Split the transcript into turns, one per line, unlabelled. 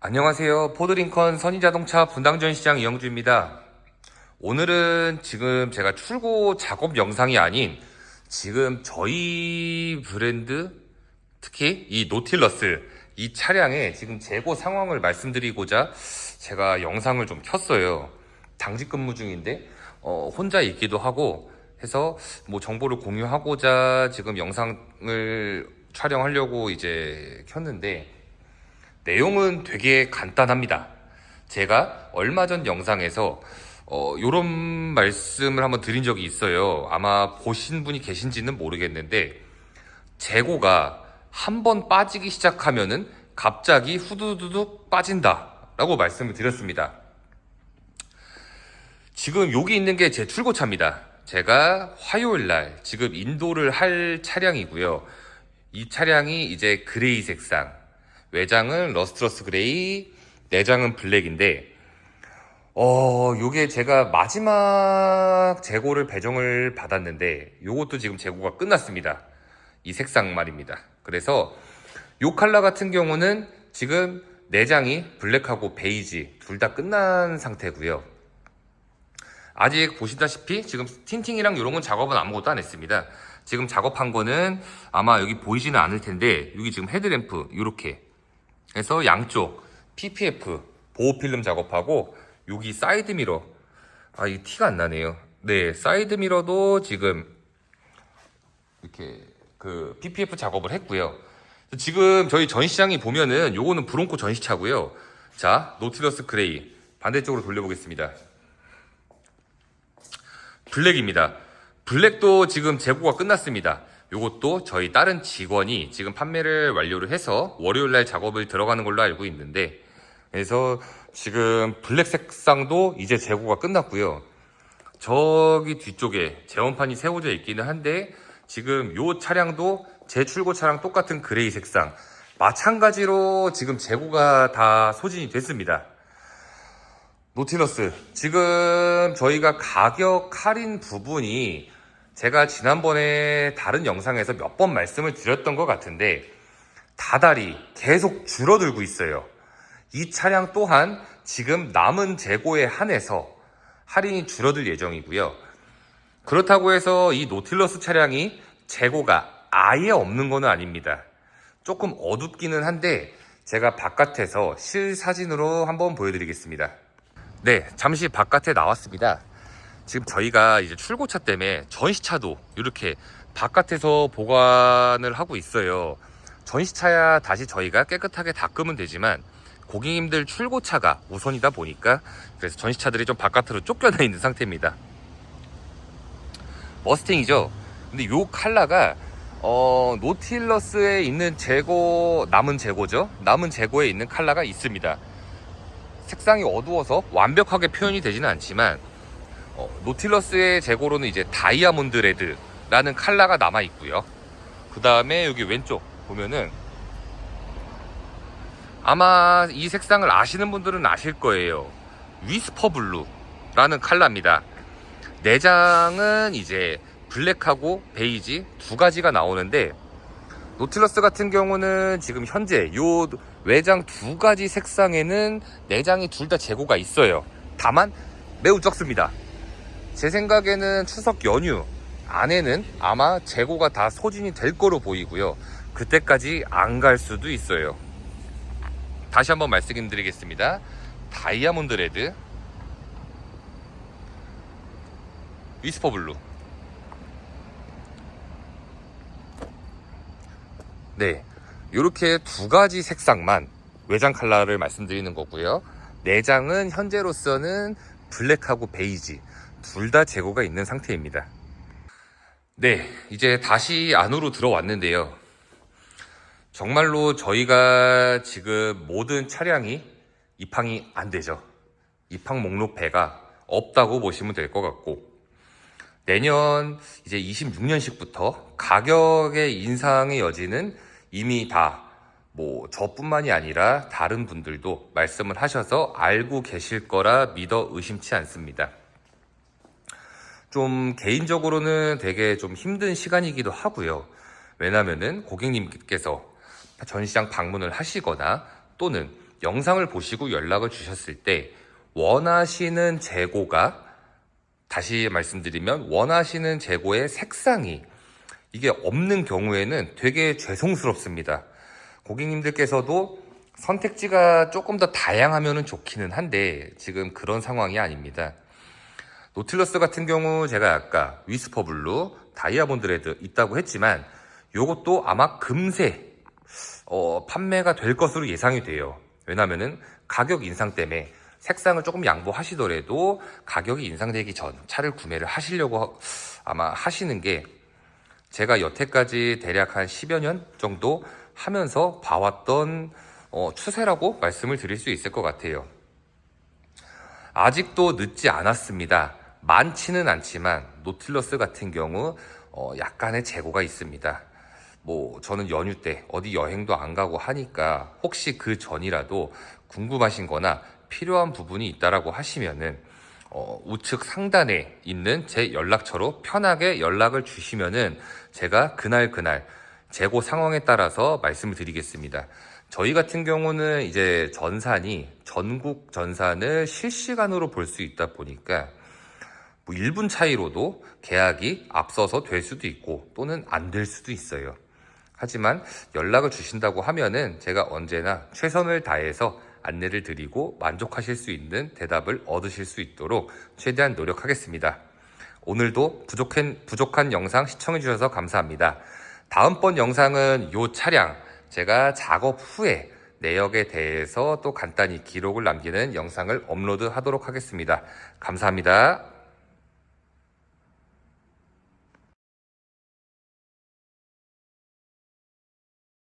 안녕하세요. 포드링컨 선희자동차 분당전시장 이영주입니다. 오늘은 지금 제가 출고 작업 영상이 아닌 지금 저희 브랜드 특히 이 노틸러스 이 차량의 지금 재고 상황을 말씀드리고자 제가 영상을 좀 켰어요. 당직 근무 중인데 어, 혼자 있기도 하고 해서 뭐 정보를 공유하고자 지금 영상을 촬영하려고 이제 켰는데 내용은 되게 간단합니다. 제가 얼마 전 영상에서 어, 요런 말씀을 한번 드린 적이 있어요. 아마 보신 분이 계신지는 모르겠는데 재고가 한 번 빠지기 시작하면은 갑자기 후두두둑 빠진다 라고 말씀을 드렸습니다. 지금 여기 있는 게 제 출고차입니다. 제가 화요일 날 지금 인도를 할 차량이고요. 이 차량이 이제 그레이 색상, 외장은 러스트러스 그레이, 내장은 블랙인데, 어, 요게 제가 마지막 재고를 배정을 받았는데, 요것도 지금 재고가 끝났습니다. 이 색상 말입니다. 그래서 요 컬러 같은 경우는 지금 내장이 블랙하고 베이지 둘 다 끝난 상태고요. 아직 보시다시피 지금 틴팅이랑 이런 건 작업은 아무것도 안 했습니다. 지금 작업한 거는 아마 여기 보이지는 않을 텐데 여기 지금 헤드램프 이렇게 해서 양쪽 PPF 보호 필름 작업하고 여기 사이드 미러 아 이 티가 안 나네요. 네 사이드 미러도 지금 이렇게 그 PPF 작업을 했고요. 지금 저희 전시장이 보면은 요거는 브론코 전시차고요. 자 노틸러스 그레이 반대쪽으로 돌려보겠습니다. 블랙입니다. 블랙도 지금 재고가 끝났습니다. 요것도 저희 다른 직원이 지금 판매를 완료를 해서 월요일 날 작업을 들어가는 걸로 알고 있는데 그래서 지금 블랙 색상도 이제 재고가 끝났고요. 저기 뒤쪽에 재원판이 세워져 있기는 한데 지금 요 차량도 제 출고 차량 똑같은 그레이 색상 마찬가지로 지금 재고가 다 소진이 됐습니다. 노틸러스 지금 저희가 가격 할인 부분이 제가 지난번에 다른 영상에서 몇 번 말씀을 드렸던 것 같은데 다달이 계속 줄어들고 있어요. 이 차량 또한 지금 남은 재고에 한해서 할인이 줄어들 예정이고요. 그렇다고 해서 이 노틸러스 차량이 재고가 아예 없는 건 아닙니다. 조금 어둡기는 한데 제가 바깥에서 실사진으로 한번 보여드리겠습니다. 네, 잠시 바깥에 나왔습니다. 지금 저희가 이제 출고차 때문에 전시차도 이렇게 바깥에서 보관을 하고 있어요. 전시차야 다시 저희가 깨끗하게 닦으면 되지만 고객님들 출고차가 우선이다 보니까 그래서 전시차들이 좀 바깥으로 쫓겨나 있는 상태입니다. 머스탱이죠. 근데 요 칼라가 어, 노틸러스에 있는 재고 남은 재고죠. 남은 재고에 있는 칼라가 있습니다. 색상이 어두워서 완벽하게 표현이 되지는 않지만 어, 노틸러스의 재고로는 이제 다이아몬드 레드라는 칼라가 남아 있고요. 그 다음에 여기 왼쪽 보면은 아마 이 색상을 아시는 분들은 아실 거예요. 위스퍼 블루라는 칼라입니다. 내장은 이제 블랙하고 베이지 두 가지가 나오는데 노틸러스 같은 경우는 지금 현재 요 외장 두 가지 색상에는 내장이 둘 다 재고가 있어요. 다만 매우 적습니다. 제 생각에는 추석 연휴 안에는 아마 재고가 다 소진이 될 거로 보이고요. 그때까지 안 갈 수도 있어요. 다시 한번 말씀드리겠습니다. 다이아몬드 레드, 위스퍼 블루. 네. 이렇게 두 가지 색상만 외장 컬러를 말씀드리는 거고요. 내장은 현재로서는 블랙하고 베이지 둘 다 재고가 있는 상태입니다. 네, 이제 다시 안으로 들어왔는데요. 정말로 저희가 지금 모든 차량이 입항이 안 되죠. 입항 목록 배가 없다고 보시면 될 것 같고 내년 이제 26년식부터 가격의 인상의 여지는 이미 다 뭐 저뿐만이 아니라 다른 분들도 말씀을 하셔서 알고 계실 거라 믿어 의심치 않습니다. 좀 개인적으로는 되게 좀 힘든 시간이기도 하고요. 왜냐면은 고객님께서 전시장 방문을 하시거나 또는 영상을 보시고 연락을 주셨을 때 원하시는 재고가 다시 말씀드리면 원하시는 재고의 색상이 이게 없는 경우에는 되게 죄송스럽습니다. 고객님들께서도 선택지가 조금 더 다양하면 좋기는 한데 지금 그런 상황이 아닙니다. 노틸러스 같은 경우 제가 아까 위스퍼 블루, 다이아몬드 레드 있다고 했지만 요것도 아마 금세 어, 판매가 될 것으로 예상이 돼요. 왜냐면은 가격 인상 때문에 색상을 조금 양보하시더라도 가격이 인상되기 전 차를 구매를 하시려고 하- 아마 하시는 게 제가 여태까지 대략 한 10여 년 정도 하면서 봐왔던 어, 추세라고 말씀을 드릴 수 있을 것 같아요. 아직도 늦지 않았습니다. 많지는 않지만 노틸러스 같은 경우 어, 약간의 재고가 있습니다. 뭐 저는 연휴 때 어디 여행도 안 가고 하니까 혹시 그 전이라도 궁금하신 거나 필요한 부분이 있다라고 하시면은 어, 우측 상단에 있는 제 연락처로 편하게 연락을 주시면은 제가 그날 그날 재고 상황에 따라서 말씀을 드리겠습니다. 저희 같은 경우는 이제 전산이 전국 전산을 실시간으로 볼 수 있다 보니까 뭐 1분 차이로도 계약이 앞서서 될 수도 있고 또는 안 될 수도 있어요. 하지만 연락을 주신다고 하면은 제가 언제나 최선을 다해서 안내를 드리고 만족하실 수 있는 대답을 얻으실 수 있도록 최대한 노력하겠습니다. 오늘도 부족한, 부족한 영상 시청해 주셔서 감사합니다. 다음번 영상은 이 차량 제가 작업 후에 내역에 대해서 또 간단히 기록을 남기는 영상을 업로드 하도록 하겠습니다. 감사합니다.